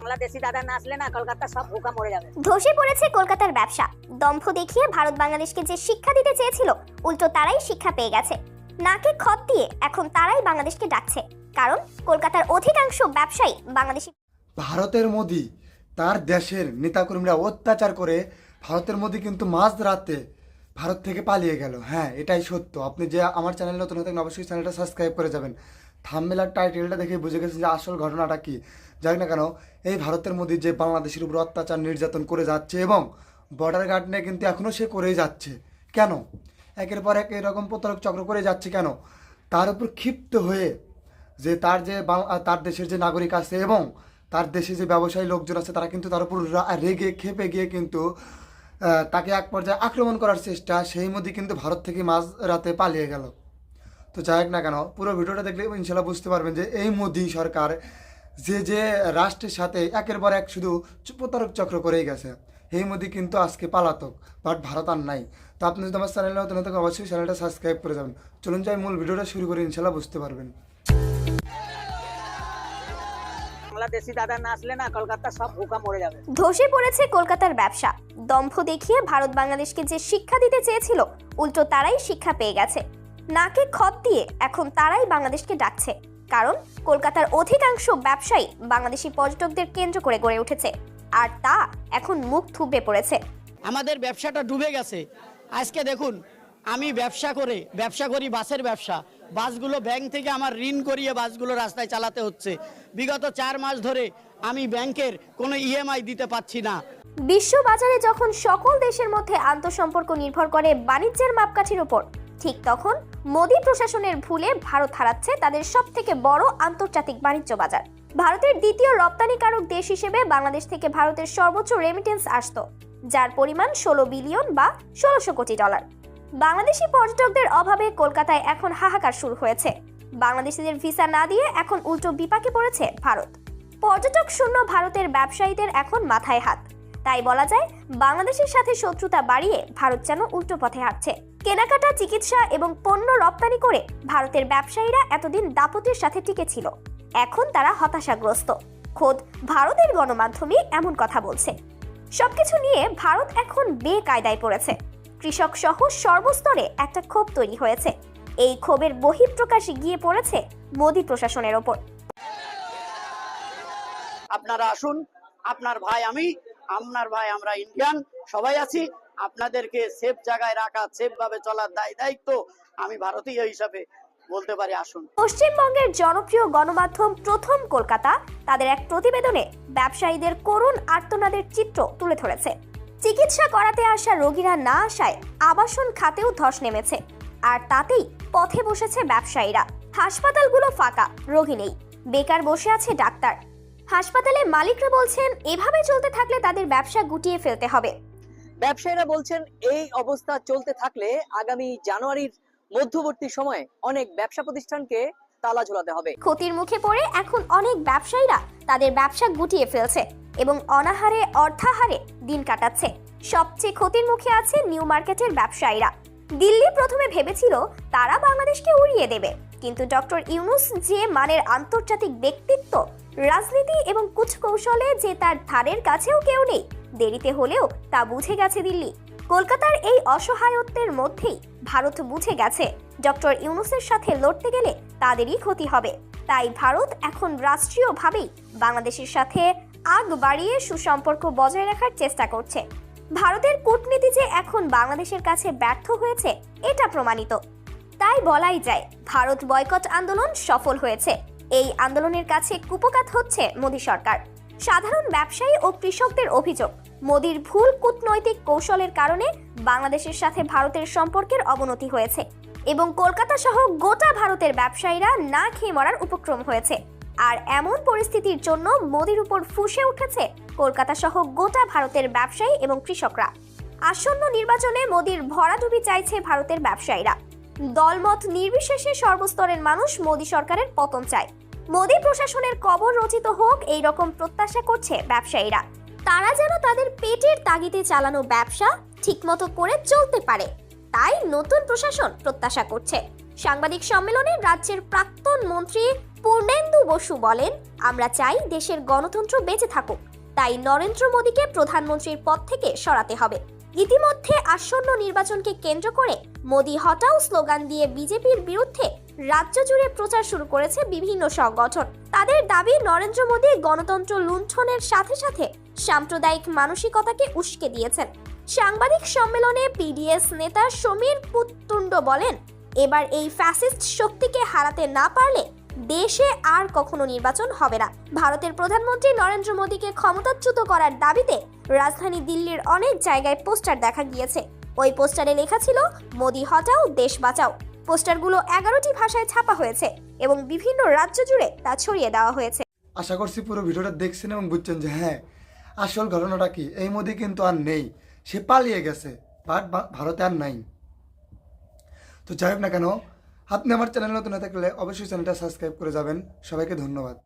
বাংলাদেশি দাদা না আসলে না কলকাতা সব ভুকা মরে যাবে। ধসে পড়েছে কলকাতার ব্যবসা। দম্ভ দেখিয়ে ভারত বাংলাদেশকে যে শিক্ষা দিতে চেয়েছিল উল্টো তারাই শিক্ষা পেয়ে গেছে। নাকে খত দিয়ে এখন তারাই বাংলাদেশকে ডাকছে। কারণ কলকাতার অধিকাংশ ব্যবসায়ী বাংলাদেশি ভারতের মোদি তার দেশের নেতাকর্মীরা অত্যাচার করে ভারতের মোদি কিন্তু মাঝ রাতে ভারত থেকে পালিয়ে গেল। হ্যাঁ এটাই সত্য। আপনি যে আমার চ্যানেল নতুন হতেন অবশ্যই চ্যানেলটা সাবস্ক্রাইব করে যাবেন। থামমেলার টাইটেলটা দেখে বুঝে গেছে যে আসল ঘটনাটা কি। যাই না কেন, এই ভারতের মোদি যে বাংলাদেশের উপর অত্যাচার নির্যাতন করে যাচ্ছে এবং বর্ডার গার্ড নিয়ে কিন্তু এখনও সে করেই যাচ্ছে, কেন? একের পর এক এরকম প্রতারক চক্র করে যাচ্ছে কেন? তার উপর ক্ষিপ্ত হয়ে যে তার যে তার দেশের যে নাগরিক আছে এবং তার দেশে যে ব্যবসায়ী লোকজন আছে, তারা কিন্তু তার উপর রেগে, খেপে গিয়ে কিন্তু তাকে এক পর্যায়ে আক্রমণ করার চেষ্টা, সেই মধ্যে কিন্তু ভারত থেকে মাঝ রাতে পালিয়ে গেল। তো যাই হোক না কেন পুরো ভিডিওটা দেখলে ইনশাল্লাহ বুঝতে পারবেন যে এই মোদি সরকার যে যে রাষ্ট্রের সাথে একের পর এক শুধু প্রতারক চক্র করেই গেছে। এই মোদি কিন্তু আজকে পালাতক বাট ভারত আর নাই। তো আপনি যদি আমার চ্যানেলে নতুন হতে অবশ্যই চ্যানেলটা সাবস্ক্রাইব করে যাবেন। চলুন যাই মূল ভিডিওটা শুরু করে ইনশাল্লাহ বুঝতে পারবেন। বাংলাদেশি দাদা না আসলে না কলকাতা সব ভুকা মরে যাবে। ধসে পড়েছে কলকাতার ব্যবসা। দম্ভ দেখিয়ে ভারত বাংলাদেশকে যে শিক্ষা দিতে চেয়েছিল উল্টো তারাই শিক্ষা পেয়ে গেছে। নাকে খত দিয়ে এখন তারাই বাংলাদেশকে ডাকছে। কারণ কলকাতার অধিকাংশ ব্যবসায়ী বাংলাদেশি পর্যটকদের কেন্দ্র করে গড়ে উঠেছে। আর তা এখন মুখ থুবড়ে পড়েছে। আমাদের ব্যবসাটা ডুবে গেছে। আজকে দেখুন আমি ব্যবসা করে ব্যবসা করি বাসের ব্যবসা। বাসগুলো ব্যাংক থেকে আমার ঋণ করিয়ে বাসগুলো রাস্তায় চালাতে হচ্ছে। বিগত চার মাস ধরে আমি ব্যাংকের কোনো ইএমআই দিতে পারছি না। বিশ্ব বাজারে যখন সকল দেশের মধ্যে আন্তঃসম্পর্ক নির্ভর করে বাণিজ্যের মাপকাঠির উপর ঠিক তখন মোদী প্রশাসনের ভুলে ভারত হারাচ্ছে তাদের সব থেকে বড় আন্তর্জাতিক বাণিজ্য বাজার। ভারতের দ্বিতীয় রপ্তানিকারক দেশ হিসেবে বাংলাদেশ থেকে ভারতের সর্বোচ্চ রেমিটেন্স আসতো, যার পরিমাণ ষোলো বিলিয়ন বা ষোলোশো কোটি ডলার। বাংলাদেশি পর্যটকদের অভাবে কলকাতায় এখন হাহাকার শুরু হয়েছে। বাংলাদেশিদের ভিসা না দিয়ে এখন উল্টো বিপাকে পড়েছে ভারত। পর্যটক শূন্য ভারতের ব্যবসায়ীদের এখন মাথায় হাত। তাই বলা যায়, বাংলাদেশের সাথে শত্রুতা বাড়িয়ে ভারত যেন উল্টো পথে হাঁটছে। কেনাকাটা, চিকিৎসা এবং পণ্য রপ্তানি করে ভারতের ব্যবসায়ীরা এতদিন দাপটের সাথে টিকে ছিল। এখন তারা হতাশাগ্রস্ত। খোদ ভারতের গণমাধ্যমে এমন কথা বলছে। সবকিছু নিয়ে ভারত এখন বেকায়দায় পড়েছে। কৃষক সহ সর্বস্তরে একটা ক্ষোভ তৈরি হয়েছে। এই ক্ষোভের বহিঃপ্রকাশে গিয়ে পড়েছে মোদী প্রশাসনের ওপর। আপনারা আসুন, আপনার ভাই আমি, আপনার ভাই আমরা ইন্ডিয়ান সবাই আছি। আপনাদেরকে সেফ জায়গায় রাখা সেফ ভাবে চলার দায় দায়িত্ব আমি ভারতীয় হিসাবে বলতে পারি, আসুন। পশ্চিমবঙ্গের জনপ্রিয় গণমাধ্যম প্রথম কলকাতা, তাদের এক প্রতিবেদনে ব্যবসায়ীদের করুণ আর্তনাদের চিত্র তুলে ধরেছে। চিকিৎসা করাতে আসা রোগীরা না আসায় আবাসন খাতেও ধস নেমেছে, আর তাতেই পথে বসেছে ব্যবসায়ীরা। হাসপাতালগুলো ফাঁকা, রোগী নেই, বেকার বসে আছে ডাক্তার। হাসপাতালে মালিকরা বলছেন, এভাবে চলতে থাকলে তাদের ব্যবসা গুটিয়ে ফেলতে হবে। ব্যবসায়ীরা বলছেন, এই অবস্থা চলতে থাকলে আগামী জানুয়ারির মধ্যবর্তী সময়ে অনেক ব্যবসা প্রতিষ্ঠানকে তালা ঝোলাতে হবে। ক্ষতির মুখে পড়ে এখন অনেক ব্যবসায়ীরা তাদের ব্যবসা গুটিয়ে ফেলছে এবং অনাহারে, অর্থাহারে দিন কাটাচ্ছে। সবচেয়ে ক্ষতির মুখে আছে নিউ মার্কেটের ব্যবসায়ীরা। দিল্লি প্রথমে ভেবেছিল তারা বাংলাদেশকে উড়িয়ে দেবে, কিন্তু ডক্টর ইউনুস যে মানের আন্তর্জাতিক ব্যক্তিত্ব, রাজনীতি এবং কুচকৌশলে যে তার ধারের কাছেও কেউ নেই দেরিতে হলেও তা বুঝে গেছে দিল্লি। কলকাতার এই অসহায়ত্বের মধ্যেই ভারত বুঝে গেছে, ডক্টর ইউনুসের সাথে লড়তে গেলে তাদেরই ক্ষতি হবে। তাই ভারত এখন রাষ্ট্রীয়ভাবেই বাংলাদেশের সাথে আগ বাড়িয়ে সুসম্পর্ক বজায় রাখার চেষ্টা করছে। ভারতের কূটনীতি যে এখন বাংলাদেশের কাছে ব্যর্থ হয়েছে, এটা প্রমাণিত। তাই বলাই যায়, ভারত বয়কট আন্দোলন সফল হয়েছে। এই আন্দোলনের কাছে কুপকাত হচ্ছে মোদী সরকার। সাধারণ ব্যবসায়ী ও কৃষকদের অভিযোগ, মোদির ভুল কূটনৈতিক কৌশলের কারণে বাংলাদেশের সাথে ভারতের সম্পর্কের অবনতি হয়েছে এবং কলকাতা সহ গোটা ভারতের ব্যবসায়ীরা না খেয়ে মরার উপক্রম হয়েছে। আর এমন পরিস্থিতির জন্য মোদির উপর ফুসে উঠেছে কলকাতা সহ গোটা ভারতের ব্যবসায়ী এবং কৃষকরা। আসন্ন নির্বাচনে মোদির ভরাডুবি চাইছে ভারতের ব্যবসায়ীরা। দলমত নির্বিশেষে সর্বস্তরের মানুষ মোদী সরকারের পতন চায়। মোদী প্রশাসনের কবর রচিত হোক, এই রকম প্রত্যাশা করছে ব্যবসায়ীরা। তারা যেন তাদের পেটের তাগিদে চালানো ব্যবসা ঠিকমতো করে চলতে পারে। তাই নতুন প্রশাসন প্রত্যাশা করছে। সাংবাদিক সম্মেলনে রাজ্যের প্রাক্তন মন্ত্রী পূর্ণেন্দু বসু বলেন, আমরা চাই দেশের গণতন্ত্র বেঁচে থাকুক। তাই নরেন্দ্র মোদীকে প্রধানমন্ত্রীর পদ থেকে সরাতে হবে। ইতিমধ্যে আসন্ন নির্বাচনকে কেন্দ্র করে মোদী হটাও স্লোগান দিয়ে বিজেপির বিরুদ্ধে রাজ্য জুড়ে প্রচার শুরু করেছে বিভিন্ন সংগঠন। তাদের দাবি, নরেন্দ্র মোদী গণতন্ত্র লুণ্ঠনের সাথে সাথে সাম্প্রদায়িক মানসিকতাকে উস্কে দিয়েছেন। সাংবাদিক সম্মেলনে পিডিএস নেতা সমীর পুত্তুণ্ড বলেন, এবার এই ফ্যাসিস্ট শক্তিকে হারাতে না পারলে দেশে আর কখনো নির্বাচন হবে না। ভারতের প্রধানমন্ত্রী নরেন্দ্র মোদীকে ক্ষমতাচ্যুত করার দাবিতে রাজধানী দিল্লির অনেক জায়গায় পোস্টার দেখা গিয়েছে। ওই পোস্টারে লেখা ছিল, মোদি হটাও, দেশ বাঁচাও। পোস্টারগুলো এগারোটি ভাষায় ছাপা হয়েছে এবং বিভিন্ন রাজ্য জুড়ে তা ছড়িয়ে দেওয়া হয়েছে। আশা করছি পুরো ভিডিওটা দেখছেন এবং বুঝছেন যে হ্যাঁ আসল ঘটনাটা কি? এই মধ্যে কিন্তু আর নেই। সে পালিয়ে গেছে, বাট ভারতে আর নাই। তো যাই হোক না কেন, আপনি আমার চ্যানেল নতুন থাকলে অবশ্যই চ্যানেলটা সাবস্ক্রাইব করে যাবেন। সবাইকে ধন্যবাদ।